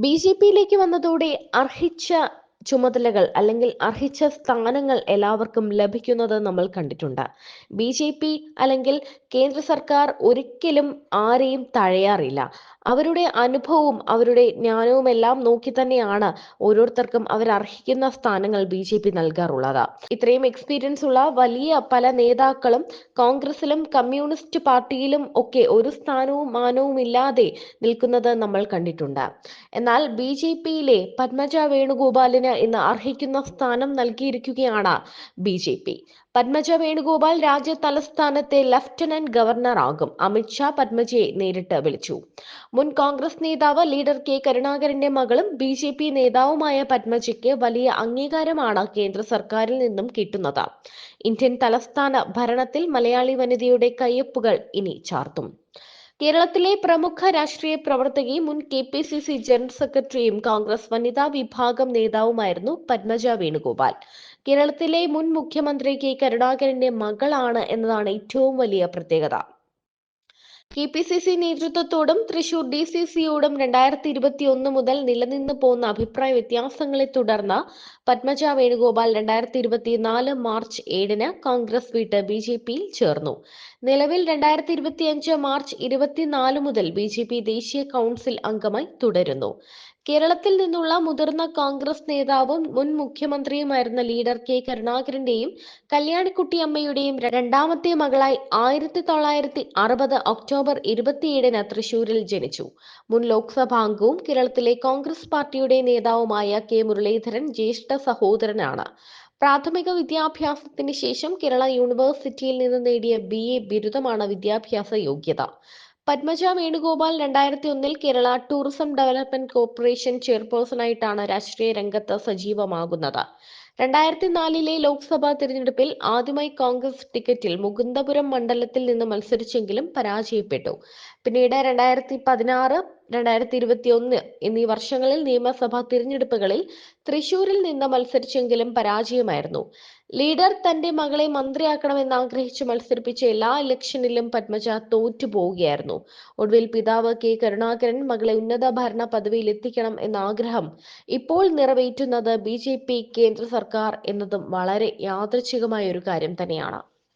B J പിയിലേക്ക് വന്നതോടെ അർഹിച്ച ചുമതലകൾ അല്ലെങ്കിൽ അർഹിച്ച സ്ഥാനങ്ങൾ എല്ലാവർക്കും ലഭിക്കുന്നത് നമ്മൾ കണ്ടിട്ടുണ്ട്. ബി ജെ പി അല്ലെങ്കിൽ കേന്ദ്ര സർക്കാർ ഒരിക്കലും ആരെയും തഴയാറില്ല. അവരുടെ അനുഭവവും അവരുടെ ജ്ഞാനവും എല്ലാം നോക്കി തന്നെയാണ് ഓരോരുത്തർക്കും അവർ അർഹിക്കുന്ന സ്ഥാനങ്ങൾ ബി ജെ പി നൽകാറുള്ളത്. ഇത്രയും എക്സ്പീരിയൻസ് ഉള്ള വലിയ പല നേതാക്കളും കോൺഗ്രസിലും കമ്മ്യൂണിസ്റ്റ് പാർട്ടിയിലും ഒക്കെ ഒരു സ്ഥാനവും മാനവും ഇല്ലാതെ നിൽക്കുന്നത് നമ്മൾ കണ്ടിട്ടുണ്ട്. എന്നാൽ ബി ജെ പിയിലെ പത്മജ വേണുഗോപാലിന് ഇന്ന് അർഹിക്കുന്ന സ്ഥാനം നൽകിയിരിക്കുകയാണ് B J P. Padmaja Venugopal രാജ്യ തലസ്ഥാനത്തെ ലഫ്റ്റനന്റ് ഗവർണർ ആകും. അമിത്ഷാ പത്മജയെ നേരിട്ട് വിളിച്ചു. മുൻ കോൺഗ്രസ് നേതാവ് ലീഡർ കെ കരുണാകരന്റെ മകളും ബി ജെ പി നേതാവുമായ പത്മജയ്ക്ക് വലിയ അംഗീകാരമാണ് കേന്ദ്ര സർക്കാരിൽ നിന്നും കിട്ടുന്നത്. ഇന്ത്യൻ തലസ്ഥാന ഭരണത്തിൽ മലയാളി വനിതയുടെ കയ്യൊപ്പുകൾ ഇനി ചാർത്തും. കേരളത്തിലെ പ്രമുഖ രാഷ്ട്രീയ പ്രവർത്തകയും മുൻ K P C C general സെക്രട്ടറിയും കോൺഗ്രസ് വനിതാ വിഭാഗം നേതാവുമായിരുന്നു പത്മജ വേണുഗോപാൽ. കേരളത്തിലെ മുൻ മുഖ്യമന്ത്രി കെ കരുണാകരന്റെ മകളാണ് എന്നതാണ് ഏറ്റവും വലിയ പ്രത്യേകത. കെ പി സി സി നേതൃത്വത്തോടും തൃശൂർ ഡി സി സിയോടും രണ്ടായിരത്തി ഇരുപത്തി ഒന്ന് മുതൽ നിലനിന്ന് പോകുന്ന അഭിപ്രായ വ്യത്യാസങ്ങളെ തുടർന്ന് പത്മജ വേണുഗോപാൽ രണ്ടായിരത്തി ഇരുപത്തിനാല് മാർച്ച് ഏഴിന് കോൺഗ്രസ് വിട്ട് ബി ജെ പിയിൽ ചേർന്നു. നിലവിൽ രണ്ടായിരത്തി ഇരുപത്തിയഞ്ച് മാർച്ച് ഇരുപത്തിനാല് മുതൽ ബി ജെ പി ദേശീയ കൗൺസിൽ അംഗമായി തുടരുന്നു. കേരളത്തിൽ നിന്നുള്ള മുതിർന്ന കോൺഗ്രസ് നേതാവും മുൻ മുഖ്യമന്ത്രിയുമായിരുന്ന ലീഡർ കെ കരുണാകരന്റെയും കല്യാണിക്കുട്ടി അമ്മയുടെയും രണ്ടാമത്തെ മകളായി ആയിരത്തി തൊള്ളായിരത്തി അറുപത് ഒക്ടോബർ ഇരുപത്തിയേഴിന് തൃശൂരിൽ ജനിച്ചു. മുൻ ലോക്സഭാ അംഗവും കേരളത്തിലെ കോൺഗ്രസ് പാർട്ടിയുടെ നേതാവുമായ കെ മുരളീധരൻ ജ്യേഷ്ഠ സഹോദരനാണ്. പ്രാഥമിക വിദ്യാഭ്യാസത്തിന് ശേഷം കേരള യൂണിവേഴ്സിറ്റിയിൽ നിന്ന് നേടിയ ബി എ ബിരുദമാണ് വിദ്യാഭ്യാസ യോഗ്യത. പത്മജ വേണുഗോപാൽ രണ്ടായിരത്തി ഒന്നിൽ കേരള ടൂറിസം ഡെവലപ്മെന്റ് കോർപ്പറേഷൻ ചെയർപേഴ്സണായിട്ടാണ് രാഷ്ട്രീയ രംഗത്ത് സജീവമാകുന്നത്. രണ്ടായിരത്തി നാലിലെ ലോക്സഭാ തിരഞ്ഞെടുപ്പിൽ ആദ്യമായി കോൺഗ്രസ് ടിക്കറ്റിൽ മുകുന്ദപുരം മണ്ഡലത്തിൽ നിന്ന് മത്സരിച്ചെങ്കിലും പരാജയപ്പെട്ടു. പിന്നീട് രണ്ടായിരത്തി പതിനാറ് രണ്ടായിരത്തി ഇരുപത്തി ഒന്ന് എന്നീ വർഷങ്ങളിൽ നിയമസഭാ തിരഞ്ഞെടുപ്പുകളിൽ തൃശൂരിൽ നിന്ന് മത്സരിച്ചെങ്കിലും പരാജയമായിരുന്നു. ലീഡർ തന്റെ മകളെ മന്ത്രിയാക്കണമെന്ന് ആഗ്രഹിച്ച് മത്സരിപ്പിച്ച എല്ലാ ഇലക്ഷനിലും പത്മജ തോറ്റു പോവുകയായിരുന്നു ഒടുവിൽ പിതാവ് കെ കരുണാകരൻ മകളെ ഉന്നത ഭരണ പദവിയിൽ എത്തിക്കണം എന്ന ആഗ്രഹം ഇപ്പോൾ നിറവേറ്റുന്നത് ബി കേന്ദ്ര സർക്കാർ എന്നതും വളരെ യാദൃച്ഛികമായ ഒരു കാര്യം തന്നെയാണ്.